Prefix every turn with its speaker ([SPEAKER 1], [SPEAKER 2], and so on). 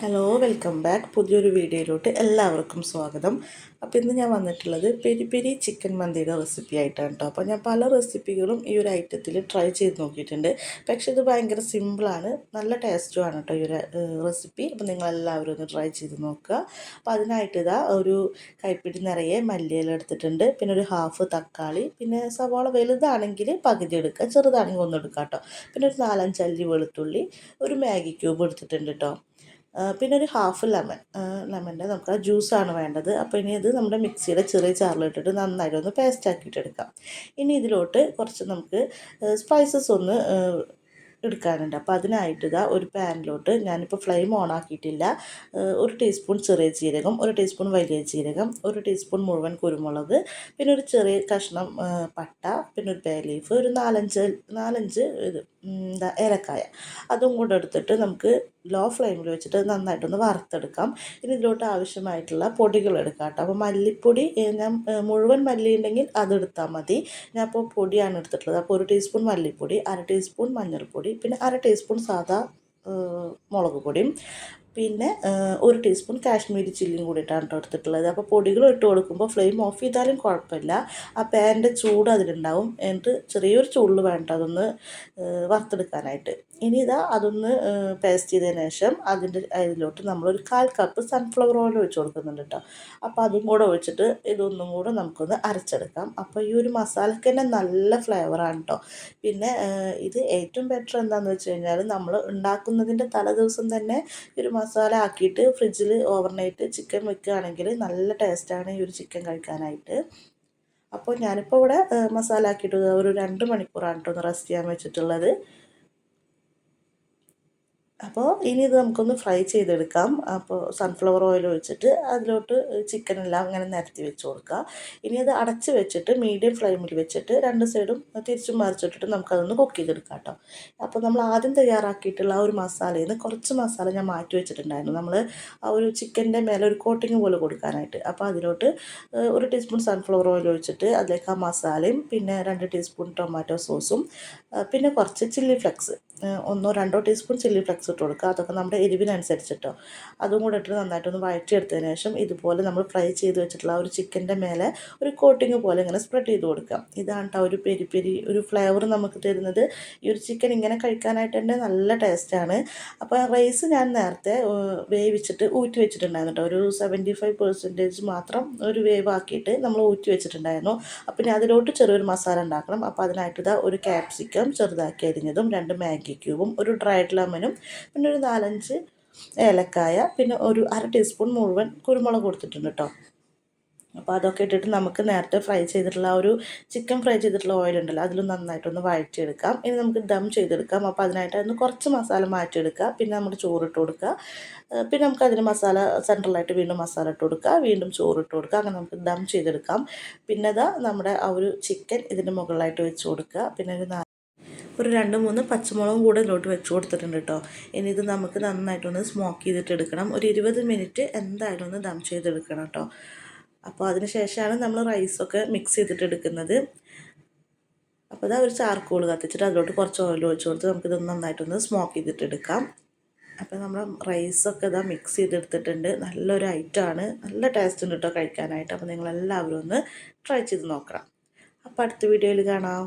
[SPEAKER 1] Hello welcome back പുതിയൊരു വീഡിയോയിലോട്ട് എല്ലാവർക്കും സ്വാഗതം. അപ്പോൾ ഇന്ന് ഞാൻ വന്നിട്ടുള്ളത് പെരി പെരി ചിക്കൻ മന്തിയുടെ റെസിപ്പി ആയിട്ടാണ് കേട്ടോ അപ്പോൾ ഞാൻ പല റെസിപ്പികളും ഈ ഒരു ഐറ്റത്തിൽ ട്രൈ ചെയ്ത് നോക്കിയിട്ടുണ്ട്. പക്ഷേ ഇത് ഭയങ്കര സിമ്പിളാണ് നല്ല ടേസ്റ്റുമാണ് കേട്ടോ ഈ ഒരു റെസിപ്പി അപ്പോൾ നിങ്ങളെല്ലാവരും ഒന്ന് ട്രൈ ചെയ്ത് നോക്കുക. അപ്പോൾ അതിനായിട്ട് ഇതാ ഒരു കൈപ്പിടി നിറയെ മല്ലിയില എടുത്തിട്ടുണ്ട്. പിന്നെ ഒരു ഹാഫ് തക്കാളി. പിന്നെ സവാള വലുതാണെങ്കിൽ പകുതി എടുക്കുക. ചെറുതാണെങ്കിൽ ഒന്ന് എടുക്കാം കേട്ടോ പിന്നെ ഒരു നാലഞ്ച് അല്ലി വെളുത്തുള്ളി. ഒരു മാഗി ക്യൂബ് എടുത്തിട്ടുണ്ട് കേട്ടോ പിന്നെ ഒരു ഹാഫ് ലെമൺ ലെമന്റെ നമുക്ക് ആ ജ്യൂസാണ് വേണ്ടത്. അപ്പോൾ ഇനി ഇത് നമ്മുടെ മിക്സിയുടെ ചെറിയ ചാറിലിട്ടിട്ട് നന്നായിട്ട് ഒന്ന് പേസ്റ്റ് ആക്കിയിട്ടെടുക്കാം ഇനി ഇതിലോട്ട് കുറച്ച് നമുക്ക് സ്പൈസസ് ഒന്ന് എടുക്കാനുണ്ട്. അപ്പോൾ അതിനായിട്ട് ഇതാ ഒരു പാനിലോട്ട് ഞാനിപ്പോൾ ഫ്ലെയിം ഓൺ ആക്കിയിട്ടില്ല. ഒരു ടീസ്പൂൺ ചെറിയ ജീരകം ഒരു ടീസ്പൂൺ വലിയ ജീരകം ഒരു ടീസ്പൂൺ മുഴുവൻ കുരുമുളക് പിന്നെ ഒരു ചെറിയ കഷ്ണം പട്ട പിന്നെ ഒരു ബേ ലീഫ് ഒരു നാലഞ്ച് നാലഞ്ച് ഇത് എന്താ ഏലക്കായ. അതും കൂടെ എടുത്തിട്ട് നമുക്ക് ലോ ഫ്ലെയിമിൽ വെച്ചിട്ട് നന്നായിട്ടൊന്ന് വറുത്തെടുക്കാം. ഇനി ഇതിലോട്ട് ആവശ്യമായിട്ടുള്ള പൊടികൾ എടുക്കാം കേട്ടോ. അപ്പോൾ മല്ലിപ്പൊടി ഞാൻ മുഴുവൻ മല്ലി ഉണ്ടെങ്കിൽ അതെടുത്താൽ മതി. ഞാൻ അപ്പോൾ പൊടിയാണ് എടുത്തിട്ടുള്ളത്. അപ്പോൾ ഒരു ടീസ്പൂൺ മല്ലിപ്പൊടി അര ടീസ്പൂൺ മഞ്ഞൾപ്പൊടി പിന്നെ അര ടീസ്പൂൺ സാധാ മുളക് പൊടിയും പിന്നെ ഒരു ടീസ്പൂൺ കാശ്മീരി ചില്ലിയും കൂടിയിട്ടാണ് കേട്ടോ എടുത്തിട്ടുള്ളത്. അപ്പോൾ പൊടികൾ ഇട്ട് കൊടുക്കുമ്പോൾ ഫ്ലെയിം ഓഫ് ചെയ്താലും കുഴപ്പമില്ല. ആ പാനിന്റെ ചൂട് അതിലുണ്ടാവും. എന്നിട്ട് ചെറിയൊരു ചൂടിൽ വേണ്ട അതൊന്ന് വറുത്തെടുക്കാനായിട്ട്. ഇനി ഇതാ അതൊന്ന് പേസ്റ്റ് ചെയ്തതിന് ശേഷം അതിന്റെ അതിലോട്ട് നമ്മളൊരു കാൽ കപ്പ് സൺഫ്ലവർ ഓയിൽ ഒഴിച്ച് കൊടുക്കുന്നുണ്ട് കേട്ടോ അപ്പോൾ അതും കൂടെ ഒഴിച്ചിട്ട് ഇതൊന്നും കൂടെ നമുക്കൊന്ന് അരച്ചെടുക്കാം. അപ്പോൾ ഈ ഒരു മസാലയ്ക്ക് തന്നെ നല്ല ഫ്ലേവറാണ് കേട്ടോ പിന്നെ ഇത് ഏറ്റവും ബെറ്റർ എന്താണെന്ന് വെച്ച് കഴിഞ്ഞാൽ നമ്മൾ ഉണ്ടാക്കുന്നതിന്റെ തലേദിവസം തന്നെ ഈ ഒരു മസാല ആക്കിയിട്ട് ഫ്രിഡ്ജിൽ ഓവർനൈറ്റ് ചിക്കൻ വെക്കുകയാണെങ്കിൽ നല്ല ടേസ്റ്റാണ് ഈ ഒരു ചിക്കൻ കഴിക്കാനായിട്ട്. അപ്പോൾ ഞാനിപ്പോൾ ഇവിടെ മസാല ആക്കിയിട്ട് ഒരു രണ്ട് മണിക്കൂറാണ് കേട്ടോ ഒന്ന് റെസ്റ്റ് ചെയ്യാൻ വെച്ചിട്ടുള്ളത്. അപ്പോൾ ഇനി ഇത് നമുക്കൊന്ന് ഫ്രൈ ചെയ്തെടുക്കാം. അപ്പോൾ സൺഫ്ലവർ ഓയിൽ ഒഴിച്ചിട്ട് അതിലോട്ട് ചിക്കനെല്ലാം അങ്ങനെ നിരത്തി വെച്ച് കൊടുക്കുക ഇനി അത് അടച്ച് വെച്ചിട്ട് മീഡിയം ഫ്ലെയിമിൽ വെച്ചിട്ട് രണ്ട് സൈഡും തിരിച്ചും മറിച്ചിട്ടിട്ട് നമുക്കതൊന്ന് കുക്ക് ചെയ്തെടുക്കാം കേട്ടോ അപ്പോൾ നമ്മൾ ആദ്യം തയ്യാറാക്കിയിട്ടുള്ള ആ ഒരു മസാലയിൽ നിന്ന് കുറച്ച് മസാല ഞാൻ മാറ്റി വെച്ചിട്ടുണ്ടായിരുന്നു. നമ്മൾ ആ ഒരു ചിക്കന്റെ മേലെ ഒരു കോട്ടിങ് പോലെ കൊടുക്കാനായിട്ട്. അപ്പോൾ അതിലോട്ട് ഒരു ടീസ്പൂൺ സൺഫ്ലവർ ഓയിൽ ഒഴിച്ചിട്ട് അതിലേക്ക് ആ മസാലയും പിന്നെ രണ്ട് ടീസ്പൂൺ ടൊമാറ്റോ സോസും പിന്നെ കുറച്ച് ചില്ലി ഫ്ലെക്സ് ഒന്നോ രണ്ടോ ടീസ്പൂൺ ചില്ലി ഫ്ലെക്സ് ഇട്ട് കൊടുക്കുക. അതൊക്കെ നമ്മുടെ എരിവിനനുസരിച്ചിട്ടോ. അതും കൂടെ ഇട്ട് നന്നായിട്ടൊന്ന് വഴറ്റിയെടുത്തതിന് ശേഷം ഇതുപോലെ നമ്മൾ ഫ്രൈ ചെയ്ത് വെച്ചിട്ടുള്ള ഒരു ചിക്കന്റെ മേലെ ഒരു കോട്ടിങ് പോലെ ഇങ്ങനെ സ്പ്രെഡ് ചെയ്ത് കൊടുക്കാം ഇതാണ് കേട്ടോ ഒരു പെരി പെരി ഒരു ഫ്ലേവർ നമുക്ക് തരുന്നത്. ഈ ഒരു ചിക്കൻ ഇങ്ങനെ കഴിക്കാനായിട്ട് തന്നെ നല്ല ടേസ്റ്റാണ് അപ്പോൾ റൈസ് ഞാൻ നേരത്തെ വേവിച്ചിട്ട് ഊറ്റി വെച്ചിട്ടുണ്ടായിരുന്നു കേട്ടോ ഒരു സെവന്റി ഫൈവ് പെർസെന്റേജ് മാത്രം ഒരു വേവ് ആക്കിയിട്ട് നമ്മൾ ഊറ്റി വെച്ചിട്ടുണ്ടായിരുന്നു. അപ്പോൾ ഇനി അതിലോട്ട് ചെറിയൊരു മസാല ഉണ്ടാക്കണം. അപ്പോൾ അതിനായിട്ട് ഇതാ ഒരു ക്യാപ്സിക്കം ചെറുതാക്കി അരിഞ്ഞതും രണ്ട് മാഗി മാഗി ക്യൂബും ഒരു ഡ്രൈഡ് ലെമനും പിന്നെ ഒരു നാലഞ്ച് ഏലക്കായ പിന്നെ ഒരു അര ടീസ്പൂൺ മുഴുവൻ കുരുമുളക് കൊടുത്തിട്ടുണ്ട് കേട്ടോ അപ്പോൾ അതൊക്കെ ഇട്ടിട്ട് നമുക്ക് നേരത്തെ ഫ്രൈ ചെയ്തിട്ടുള്ള ആ ഒരു ചിക്കൻ ഫ്രൈ ചെയ്തിട്ടുള്ള ഓയിൽ ഉണ്ടല്ലോ അതിലും നന്നായിട്ടൊന്ന് വഴറ്റിയെടുക്കാം. ഇനി നമുക്ക് ദം ചെയ്തെടുക്കാം. അപ്പോൾ അതിനായിട്ട് അതിന് കുറച്ച് മസാല മാറ്റിയെടുക്കുക. പിന്നെ നമ്മുടെ ചോറിട്ട് കൊടുക്കുക. പിന്നെ നമുക്ക് അതിന് മസാല സെൻട്രലായിട്ട് വീണ്ടും മസാല ഇട്ട് കൊടുക്കുക. വീണ്ടും ചോറിട്ട് കൊടുക്കുക. അങ്ങനെ നമുക്ക് ദം ചെയ്തെടുക്കാം. പിന്നെ ഇതാ നമ്മുടെ ആ ഒരു ചിക്കൻ ഇതിന്റെ മുകളിലായിട്ട് വെച്ച് കൊടുക്കുക. പിന്നെ ഒരു ഒരു രണ്ട് മൂന്ന് പച്ചമുളകും കൂടെ ഇതിലോട്ട് വെച്ച് കൊടുത്തിട്ടുണ്ട് കേട്ടോ. ഇനി ഇത് നമുക്ക് നന്നായിട്ടൊന്ന് സ്മോക്ക് ചെയ്തിട്ട് എടുക്കണം. ഒരു ഇരുപത് മിനിറ്റ് എന്തായാലും ഒന്ന് ദം ചെയ്തെടുക്കണം കേട്ടോ. അപ്പോൾ അതിന് ശേഷമാണ് നമ്മൾ റൈസൊക്കെ മിക്സ് ചെയ്തിട്ട് എടുക്കുന്നത്. അപ്പോൾ അതാ ഒരു ചാർക്കോൾ കത്തിച്ചിട്ട് അതിലോട്ട് കുറച്ച് ഓയിൽ ഒഴിച്ച് കൊടുത്ത് നമുക്കിതൊന്ന് നന്നായിട്ടൊന്ന് സ്മോക്ക് ചെയ്തിട്ട് എടുക്കാം. അപ്പോൾ നമ്മൾ റൈസൊക്കെ ഇതാ മിക്സ് ചെയ്തെടുത്തിട്ടുണ്ട്. നല്ലൊരു ഐറ്റമാണ് നല്ല ടേസ്റ്റ് ഉണ്ട് കേട്ടോ കഴിക്കാനായിട്ട്. അപ്പോൾ നിങ്ങളെല്ലാവരും ഒന്ന് ട്രൈ ചെയ്ത് നോക്കണം. അപ്പോൾ അടുത്ത വീഡിയോയിൽ കാണാം.